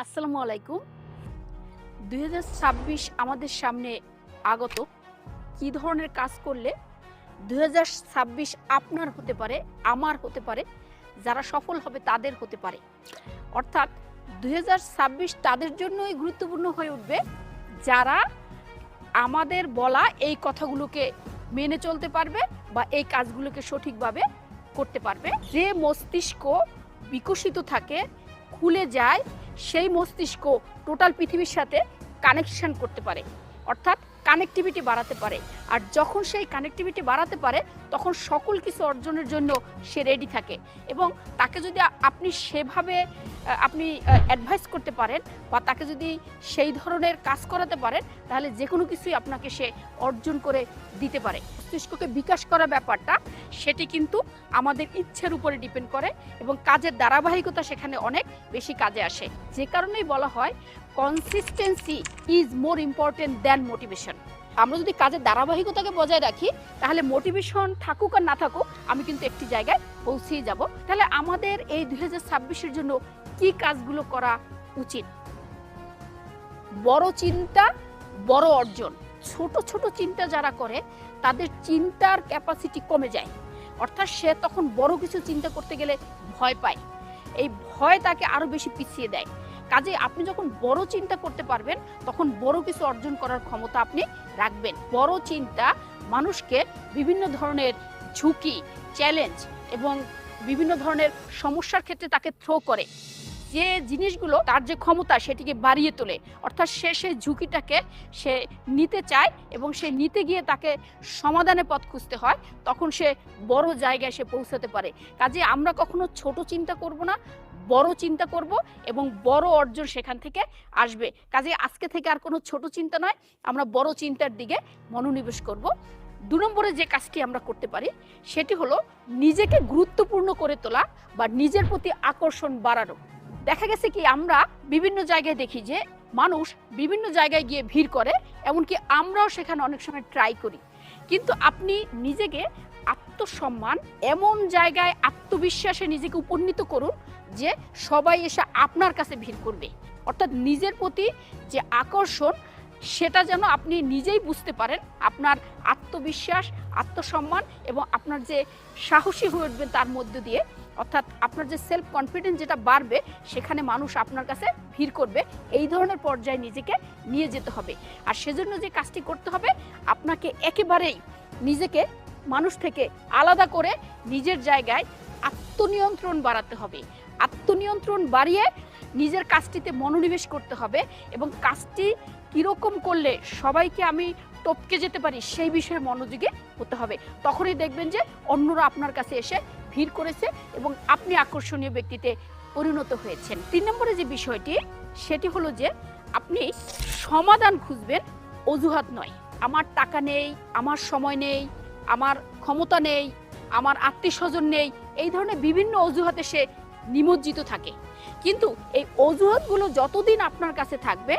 আসসালামু আলাইকুম। দু হাজার ছাব্বিশ আমাদের সামনে আগত কি ধরনের কাজ করলে দু হাজার ছাব্বিশ আপনার হতে পারে, আমার হতে পারে, যারা সফল হবে তাদের হতে পারে। অর্থাৎ দু হাজার ছাব্বিশ তাদের জন্যই গুরুত্বপূর্ণ হয়ে উঠবে যারা আমাদের বলা এই কথাগুলোকে মেনে চলতে পারবে বা এই কাজগুলোকে সঠিকভাবে করতে পারবে। যে মস্তিষ্ক বিকশিত থাকে, খুলে যায় সেই মস্তিষ্ক টোটাল পৃথিবীর সাথে কানেকশন করতে পারে। অর্থাৎ কানেকটিভিটি বাড়াতে পারে। আর যখন সেই কানেকটিভিটি বাড়াতে পারে, তখন সকল কিছু অর্জনের জন্য সে রেডি থাকে। এবং তাকে যদি আপনি সেভাবে আপনি অ্যাডভাইস করতে পারেন বা তাকে যদি সেই ধরনের কাজ করাতে পারেন, তাহলে যে কোনো কিছুই আপনাকে সে অর্জন করে দিতে পারে। মস্তিষ্ককে বিকাশ করা ব্যাপারটা, সেটি কিন্তু আমাদের ইচ্ছের উপরে ডিপেন্ড করে এবং কাজের ধারাবাহিকতা সেখানে অনেক বেশি কাজে আসে। যে কারণেই বলা হয় consistency is more important than motivation আমরা যদি কাজের ধারাবাহিকতাকে বজায় রাখি, তাহলে মোটিভেশন থাকুক আর না থাকুক, আমি কিন্তু একটি জায়গায় পৌঁছেই যাব। তাহলে আমাদের এই দুই হাজার জন্য কি কাজগুলো করা উচিত? বড় চিন্তা, বড় অর্জন। ছোট ছোট চিন্তা যারা করে, তাদের চিন্তার ক্যাপাসিটি কমে যায়। অর্থাৎ সে তখন বড় কিছু চিন্তা করতে গেলে ভয় পায়। এই ভয় তাকে আরও বেশি পিছিয়ে দেয়। কাজে আপনি যখন বড় চিন্তা করতে পারবেন, তখন বড় কিছু অর্জন করার ক্ষমতা আপনি রাখবেন। বড় চিন্তা মানুষকে বিভিন্ন ধরনের ঝুঁকি চ্যালেঞ্জ এবং বিভিন্ন ধরনের সমস্যার ক্ষেত্রে তাকে থ্রো করে। যে জিনিসগুলো, তার যে ক্ষমতা, সেটিকে বাড়িয়ে তোলে। অর্থাৎ সে সেই ঝুঁকিটাকে সে নিতে চায় এবং সে নিতে গিয়ে তাকে সমাধানে পথ খুঁজতে হয়। তখন সে বড় জায়গায় সে পৌঁছাতে পারে। কাজে আমরা কখনো ছোট চিন্তা করব না, বড় চিন্তা করব এবং বড় অর্জন সেখান থেকে আসবে। কাজে আজকে থেকে আর কোনো ছোট চিন্তা নয়, আমরা বড় চিন্তার দিকে মনোনিবেশ করব। দু নম্বরে যে কাজটি আমরা করতে পারি, সেটি হলো নিজেকে গুরুত্বপূর্ণ করে তোলা বা নিজের প্রতি আকর্ষণ বাড়ানো। দেখা গেছে কি, আমরা বিভিন্ন জায়গায় দেখি যে মানুষ বিভিন্ন জায়গায় গিয়ে ভিড় করে, এমনকি আমরাও সেখানে অনেক সময় ট্রাই করি। কিন্তু আপনি নিজেকে আত্মসম্মান, এমন জায়গায় আত্মবিশ্বাসে নিজেকে উপনীত করুন যে সবাই এসে আপনার কাছে ভিড় করবে। অর্থাৎ নিজের প্রতি যে আকর্ষণ সেটা যেন আপনি নিজেই বুঝতে পারেন আপনার আত্মবিশ্বাস, আত্মসম্মান এবং আপনার যে সাহসী হয়ে উঠবেন তার মধ্য দিয়ে। অর্থাৎ আপনার যে সেলফ কনফিডেন্স যেটা বাড়বে, সেখানে মানুষ আপনার কাছে ভিড় করবে। এই ধরনের পর্যায়ে নিজেকে নিয়ে যেতে হবে। আর সেজন্য যে কাজটি করতে হবে, আপনাকে একেবারেই নিজেকে মানুষ থেকে আলাদা করে নিজের জায়গায় আত্মনিয়ন্ত্রণ বাড়াতে হবে। আত্মনিয়ন্ত্রণ বাড়িয়ে নিজের কাজটিতে মনোনিবেশ করতে হবে এবং কাজটি কীরকম করলে সবাইকে আমি টপকে যেতে পারি, সেই বিষয়ে মনোযোগে হতে হবে। তখনই দেখবেন যে অন্যরা আপনার কাছে এসে ভিড় করেছে এবং আপনি আকর্ষণীয় ব্যক্তিতে পরিণত হয়েছেন। তিন নম্বরে যে বিষয়টি, সেটি হলো যে আপনি সমাধান খুঁজবেন অজুহাত নয়। আমার টাকা নেই, আমার সময় নেই, আমার ক্ষমতা নেই, আমার আত্মীয় স্বজন নেই, এই ধরনের বিভিন্ন অজুহাতে সে নিমজ্জিত থাকে। কিন্তু এই অজুহাতগুলো যতদিন আপনার কাছে থাকবে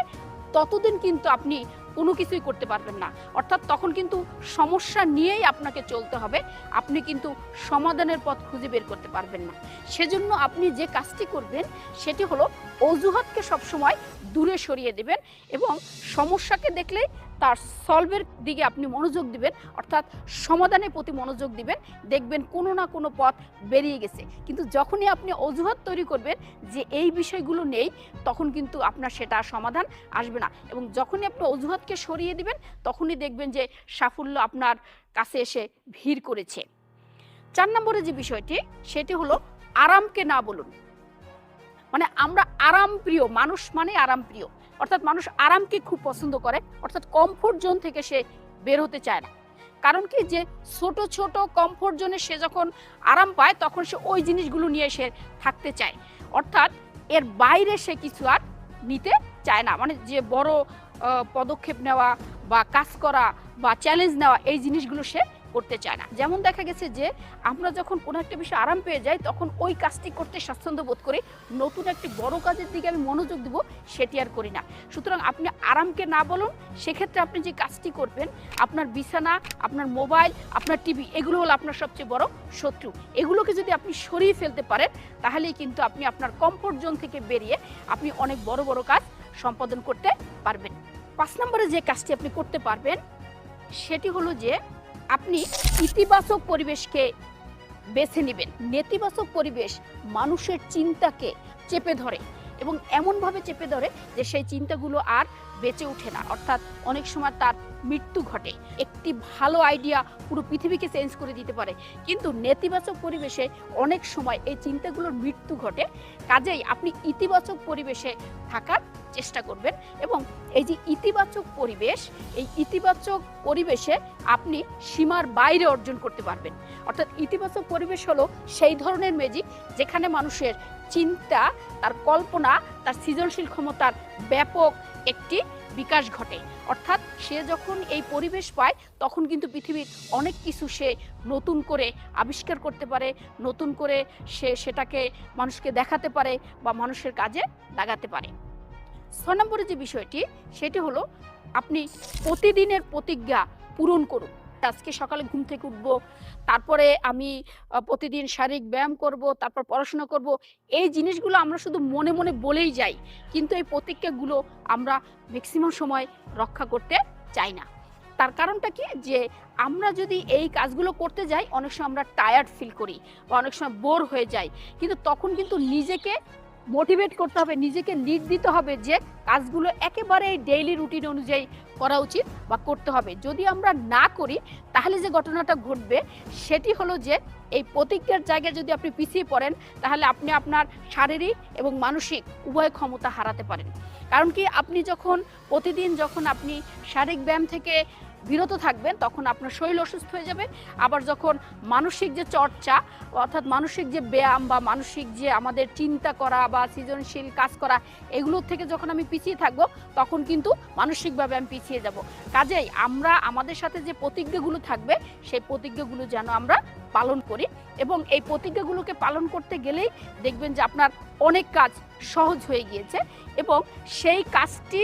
ততদিন কিন্তু আপনি কোনো কিছুই করতে পারবেন না। অর্থাৎ তখন কিন্তু সমস্যা নিয়েই আপনাকে চলতে হবে। আপনি কিন্তু সমাধানের পথ খুঁজে বের করতে পারবেন না। সেজন্য আপনি যে কাজটি করবেন, সেটি হলো অজুহাতকে সবসময় দূরে সরিয়ে দেবেন এবং সমস্যাকে দেখলেই তার সলভের দিকে আপনি মনোযোগ দিবেন, অর্থাৎ সমাধানের প্রতি মনোযোগ দিবেন, দেখবেন কোনো না কোনো পথ বেরিয়ে গেছে। কিন্তু যখনই আপনি অজুহাত তৈরি করবেন যে এই বিষয়গুলো নেই, তখন কিন্তু আপনার সেটা সমাধান আসবে না। এবং যখনই আপনি অজুহাতকে সরিয়ে দিবেন, তখনই দেখবেন যে সাফল্য আপনার কাছে এসে ভিড় করেছে। চার নম্বরে যে বিষয়টি, সেটি হলো আরামকে না বলুন। মানে আমরা আরাম প্রিয় মানুষ মানে আরাম প্রিয় অর্থাৎ মানুষ আরামকে খুব পছন্দ করে, অর্থাৎ কমফোর্ট জোন থেকে সে বের হতে চায় না। কারণ কি যে ছোট ছোট কমফোর্ট জোনে সে যখন আরাম পায়, তখন সে ওই জিনিসগুলো নিয়ে সে থাকতে চায়। অর্থাৎ এর বাইরে সে কিছু আর নিতে চায় না। মানে যে বড় পদক্ষেপ নেওয়া বা কাজ করা বা চ্যালেঞ্জ নেওয়া, এই জিনিসগুলো সে করতে চায় না। যেমন দেখা গেছে যে, আমরা যখন কোনো একটা বিষয়ে আরাম পেয়ে যাই, তখন ওই কাজটি করতে স্বাচ্ছন্দ্য বোধ করি নতুন একটি বড় কাজের দিকে আমি মনোযোগ দিব, সেটি আর করি না। সুতরাং আপনি আরামকে না বলুন, সেক্ষেত্রে আপনি যে কাজটি করবেন, আপনার বিছানা, আপনার মোবাইল, আপনার টিভি, এগুলো হলো আপনার সবচেয়ে বড় শত্রু। এগুলোকে যদি আপনি সরিয়ে ফেলতে পারেন, তাহলেই কিন্তু আপনি আপনার কমফোর্ট জোন থেকে বেরিয়ে আপনি অনেক বড় বড় কাজ সম্পাদন করতে পারবেন। পাঁচ নম্বরে যে কাজটি আপনি করতে পারবেন, সেটি হলো যে আপনি ইতিবাচক পরিবেশকে বেছে নেবেন। নেতিবাচক পরিবেশ মানুষের চিন্তাকে চেপে ধরে এবং এমনভাবে চেপে ধরে যে সেই চিন্তাগুলো আর বেঁচে ওঠে না। অর্থাৎ অনেক সময় তার মৃত্যু ঘটে। একটি ভালো আইডিয়া পুরো পৃথিবীকে চেঞ্জ করে দিতে পারে। কিন্তু নেতিবাচক পরিবেশে অনেক সময় এই চিন্তাগুলোর মৃত্যু ঘটে। কাজেই আপনি ইতিবাচক পরিবেশে থাকার চেষ্টা করবেন এবং এই যে ইতিবাচক পরিবেশ, এই ইতিবাচক পরিবেশে আপনি সীমার বাইরে অর্জন করতে পারবেন। অর্থাৎ ইতিবাচক পরিবেশ হলো সেই ধরনের ম্যাজিক যেখানে মানুষের চিন্তা, তার কল্পনা, তার সৃজনশীল ক্ষমতার ব্যাপক একটি বিকাশ ঘটে। অর্থাৎ সে যখন এই পরিবেশ পায়, তখন কিন্তু পৃথিবীর অনেক কিছু সে নতুন করে আবিষ্কার করতে পারে, নতুন করে সে সেটাকে মানুষকে দেখাতে পারে বা মানুষের কাজে লাগাতে পারে। ছ নম্বরে যে বিষয়টি, সেটি হলো আপনি প্রতিদিনের প্রতিজ্ঞা পূরণ করুন। আজকে সকালে ঘুম থেকে উঠব, তারপরে আমি প্রতিদিন শারীরিক ব্যায়াম করব, তারপর পড়াশোনা করব, এই জিনিসগুলো আমরা শুধু মনে মনে বলেই যাই। কিন্তু এই প্রতিজ্ঞাগুলো আমরা ম্যাক্সিমাম সময় রক্ষা করতে চাই না। তার কারণটা কি? যে আমরা যদি এই কাজগুলো করতে যাই, অনেক সময় আমরা টায়ার্ড ফিল করি বা অনেক সময় বোর হয়ে যাই। কিন্তু তখন কিন্তু নিজেকে মোটিভেট করতে হবে, নিজেকে লিড দিতে হবে যে কাজগুলো একেবারে ডেইলি রুটিন অনুযায়ী করা উচিত বা করতে হবে। যদি আমরা না করি, তাহলে যে ঘটনাটা ঘটবে, সেটি হলো যে এই প্রতিজ্ঞার জায়গায় যদি আপনি পিছিয়ে পড়েন, তাহলে আপনি আপনার শারীরিক এবং মানসিক উভয় ক্ষমতা হারাতে পারেন। কারণ কি, আপনি যখন প্রতিদিন যখন আপনি শারীরিক ব্যায়াম থেকে বিরত থাকবেন, তখন আপনার শরীর অসুস্থ হয়ে যাবে। আবার যখন মানসিক যে চর্চা, অর্থাৎ মানসিক যে ব্যায়াম বা মানসিক যে আমাদের চিন্তা করা বা সৃজনশীল কাজ করা এগুলোর থেকে যখন আমি পিছিয়ে থাকব, তখন কিন্তু মানসিকভাবে আমি পিছিয়ে যাব। কাজেই আমরা, আমাদের সাথে যে প্রতিজ্ঞাগুলো থাকবে, সেই প্রতিজ্ঞাগুলো যেন আমরা পালন করি এবং এই প্রতিজ্ঞাগুলোকে পালন করতে গেলেই দেখবেন যে আপনার অনেক কাজ সহজ হয়ে গিয়েছে এবং সেই কাজটি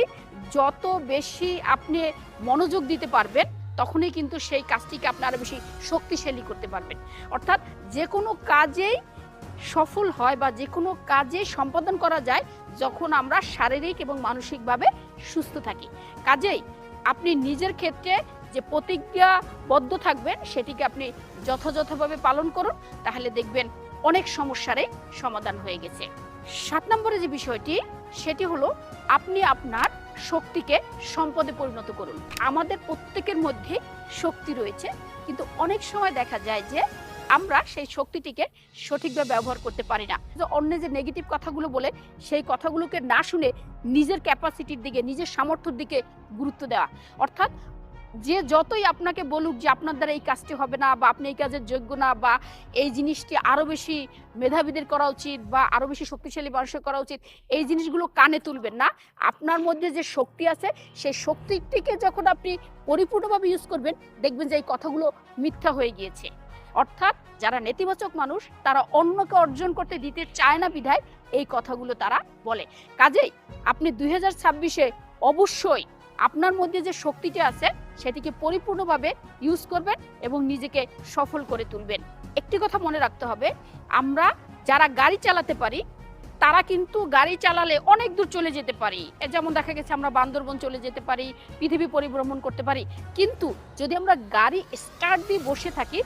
যত বেশি আপনি মনোযোগ দিতে পারবেন, তখনই কিন্তু সেই কাজটিকে আপনি আরও বেশি শক্তিশালী করতে পারবেন। অর্থাৎ যে কোনো কাজেই সফল হয় বা যে কোনো কাজে সম্পাদন করা যায় যখন আমরা শারীরিক এবং মানসিকভাবে সুস্থ থাকি। কাজেই আপনি নিজের ক্ষেত্রে যে প্রতিজ্ঞাবদ্ধ থাকবেন, সেটিকে আপনি যথাযথভাবে পালন করুন, তাহলে দেখবেন অনেক সমস্যারই সমাধান হয়ে গেছে। সাত নম্বরে যে বিষয়টি, সেটি হলো আপনি আপনার শক্তিকে সম্পদে পরিণত করুন। আমাদের প্রত্যেকের মধ্যে শক্তি রয়েছে, কিন্তু অনেক সময় দেখা যায় যে আমরা সেই শক্তিটিকে সঠিকভাবে ব্যবহার করতে পারি না। অন্য যে নেগেটিভ কথাগুলো বলে, সেই কথাগুলোকে না শুনে নিজের ক্যাপাসিটির দিকে, নিজের সামর্থ্যর দিকে গুরুত্ব দেওয়া। অর্থাৎ যে যতই আপনাকে বলুক যে আপনার দ্বারা এই কাজটি হবে না বা আপনি এই কাজের যোগ্য না বা এই জিনিসটি আরও বেশি মেধাবীদের করা উচিত বা আরও বেশি শক্তিশালী মানুষের করা উচিত, এই জিনিসগুলো কানে তুলবেন না। আপনার মধ্যে যে শক্তি আছে, সেই শক্তিটিকে যখন আপনি পরিপূর্ণভাবে ইউজ করবেন, দেখবেন যে এই কথাগুলো মিথ্যা হয়ে গিয়েছে। অর্থাৎ যারা নেতিবাচক মানুষ, তারা অন্যকে অর্জন করতে দিতে চায় না বিধায় এই কথাগুলো তারা বলে। কাজেই আপনি দুই হাজার অবশ্যই আপনার মধ্যে যে শক্তিটি আছে, সেটিকে পরিপূর্ণভাবে ইউজ করবেন এবং নিজেকে সফল করে তুলবেন। একটি কথা মনে রাখতে হবে, আমরা যারা গাড়ি চালাতে পারি, তারা কিন্তু গাড়ি চালালে অনেক দূর চলে যেতে পারি। যেমন দেখা গেছে, আমরা বান্দরবন চলে যেতে পারি, পৃথিবী পরিভ্রমণ করতে পারি। কিন্তু যদি আমরা গাড়ি স্টার্ট দিয়ে বসে থাকি,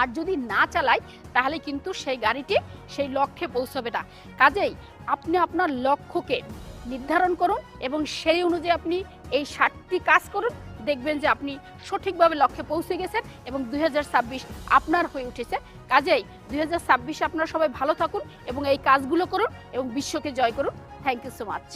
আর যদি না চালাই, তাহলে কিন্তু সেই গাড়িটি সেই লক্ষ্যে পৌঁছবে না। কাজেই আপনি আপনার লক্ষ্যকে নির্ধারণ করুন এবং সেই অনুযায়ী আপনি এই ষাটটি কাজ করুন। দেখবেন যে আপনি সঠিকভাবে লক্ষ্যে পৌঁছে গেছেন এবং দুই হাজার ছাব্বিশ আপনার হয়ে উঠেছে। কাজেই দুই হাজার আপনারা সবাই ভালো থাকুন এবং এই কাজগুলো করুন এবং বিশ্বকে জয় করুন। Thank you so much